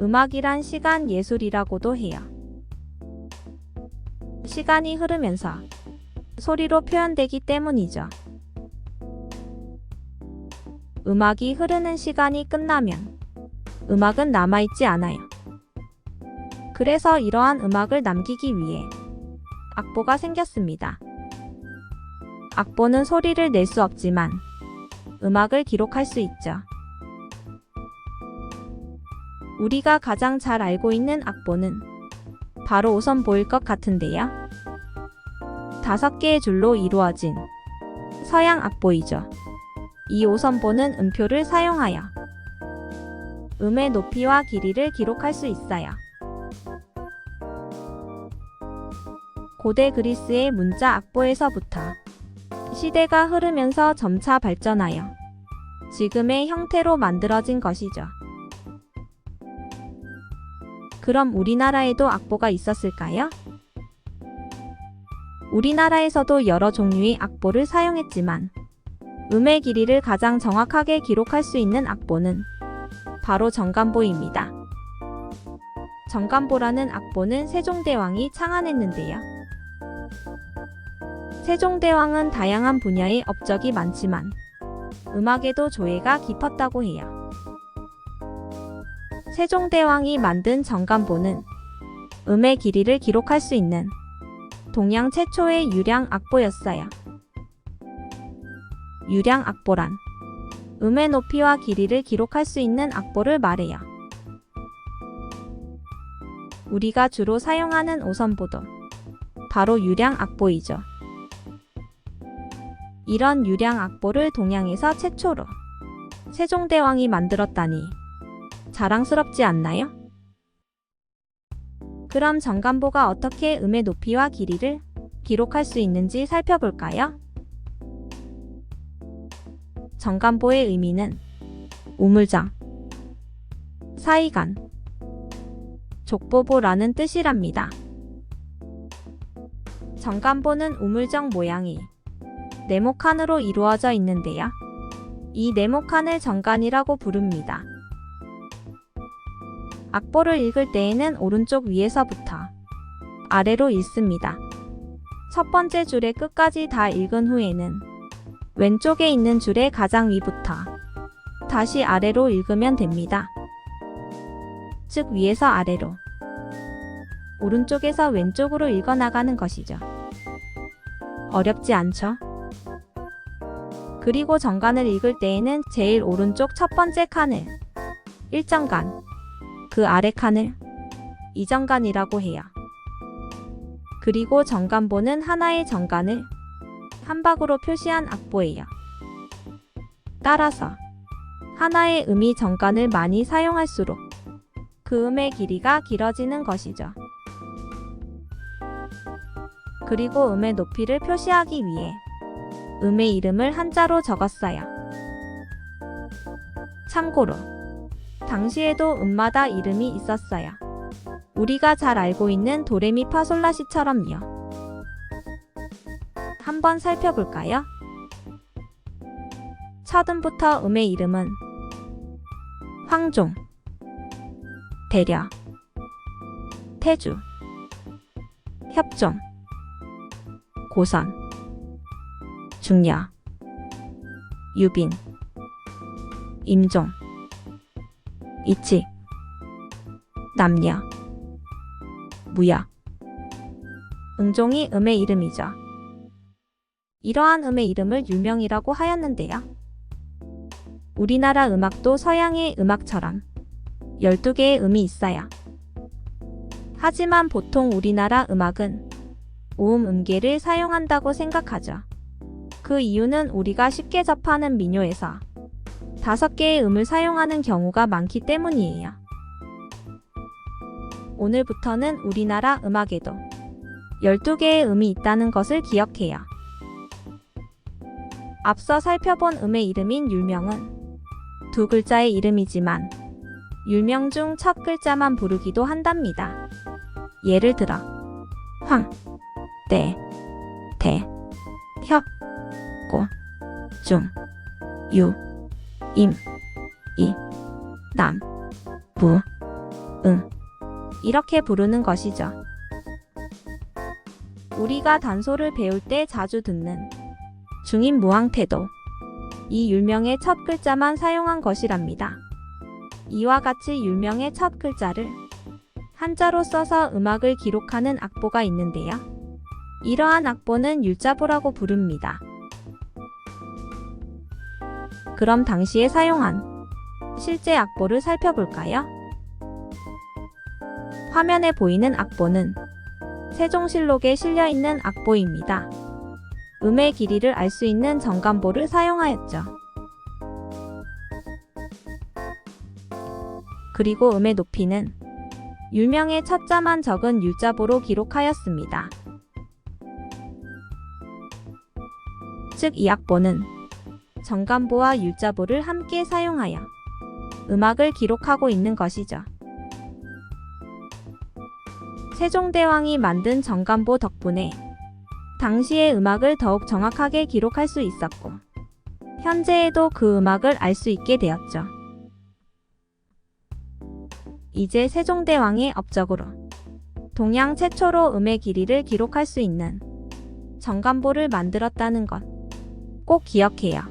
음악이란 시간 예술이라고도 해요. 시간이 흐르면서 소리로 표현되기 때문이죠. 음악이 흐르는 시간이 끝나면 음악은 남아있지 않아요. 그래서 이러한 음악을 남기기 위해 악보가 생겼습니다. 악보는 소리를 낼 수 없지만 음악을 기록할 수 있죠. 우리가 가장 잘 알고 있는 악보는 바로 우선 보일 것 같은데요. 다섯 개의 줄로 이루어진 서양 악보이죠. 이 5선보는 음표를 사용하여 음의 높이와 길이를 기록할 수 있어요. 고대 그리스의 문자 악보에서부터 시대가 흐르면서 점차 발전하여 지금의 형태로 만들어진 것이죠. 그럼 우리나라에도 악보가 있었을까요? 우리나라에서도 여러 종류의 악보를 사용했지만 음의 길이를 가장 정확하게 기록할 수 있는 악보는 바로 정간보입니다. 정간보라는 악보는 세종대왕이 창안했는데요. 세종대왕은 다양한 분야의 업적이 많지만 음악에도 조예가 깊었다고 해요. 세종대왕이 만든 정간보는 음의 길이를 기록할 수 있는 동양 최초의 유량 악보였어요. 유량 악보란 음의 높이와 길이를 기록할 수 있는 악보를 말해요. 우리가 주로 사용하는 오선보도 바로 유량 악보이죠. 이런 유량 악보를 동양에서 최초로 세종대왕이 만들었다니 자랑스럽지 않나요? 그럼 정간보가 어떻게 음의 높이와 길이를 기록할 수 있는지 살펴볼까요? 정간보의 의미는 우물장, 사이간, 족보보라는 뜻이랍니다. 정간보는 우물정 모양이 네모칸으로 이루어져 있는데요. 이 네모칸을 정간이라고 부릅니다. 악보를 읽을 때에는 오른쪽 위에서부터 아래로 읽습니다. 첫 번째 줄의 끝까지 다 읽은 후에는 왼쪽에 있는 줄의 가장 위부터 다시 아래로 읽으면 됩니다. 즉 위에서 아래로 오른쪽에서 왼쪽으로 읽어 나가는 것이죠. 어렵지 않죠? 그리고 정간을 읽을 때에는 제일 오른쪽 첫 번째 칸을 1정간, 그 아래 칸을 2정간이라고 해요. 그리고 정간보는 하나의 정간을 한박으로 표시한 악보예요. 따라서 하나의 음이 정간을 많이 사용할수록 그 음의 길이가 길어지는 것이죠. 그리고 음의 높이를 표시하기 위해 음의 이름을 한자로 적었어요. 참고로 당시에도 음마다 이름이 있었어요. 우리가 잘 알고 있는 도레미파솔라시처럼요. 한번 살펴볼까요? 첫 음부터 음의 이름은 황종, 대려, 태주, 협종, 고선, 중려, 유빈, 임종, 이치, 남녀, 무역, 응종이 음의 이름이죠. 이러한 음의 이름을 유명이라고 하였는데요. 우리나라 음악도 서양의 음악처럼 12개의 음이 있어요. 하지만 보통 우리나라 음악은 오음 음계를 사용한다고 생각하죠. 그 이유는 우리가 쉽게 접하는 민요에서 다섯 개의 음을 사용하는 경우가 많기 때문이에요. 오늘부터는 우리나라 음악에도 12개의 음이 있다는 것을 기억해요. 앞서 살펴본 음의 이름인 율명은 두 글자의 이름이지만 율명 중 첫 글자만 부르기도 한답니다. 예를 들어 황, 대, 대, 협, 고, 중, 유, 임, 이, 남, 부, 응. 이렇게 부르는 것이죠. 우리가 단소를 배울 때 자주 듣는 중인 무항태도. 이 율명의 첫 글자만 사용한 것이랍니다. 이와 같이 율명의 첫 글자를 한자로 써서 음악을 기록하는 악보가 있는데요. 이러한 악보는 율자보라고 부릅니다. 그럼 당시에 사용한 실제 악보를 살펴볼까요? 화면에 보이는 악보는 세종실록에 실려 있는 악보입니다. 음의 길이를 알 수 있는 정간보를 사용하였죠. 그리고 음의 높이는 율명의 첫 자만 적은 율자보로 기록하였습니다. 즉 이 악보는 정간보와 율자보를 함께 사용하여 음악을 기록하고 있는 것이죠. 세종대왕이 만든 정간보 덕분에 당시의 음악을 더욱 정확하게 기록할 수 있었고, 현재에도 그 음악을 알 수 있게 되었죠. 이제 세종대왕의 업적으로 동양 최초로 음의 길이를 기록할 수 있는 정간보를 만들었다는 것 꼭 기억해요.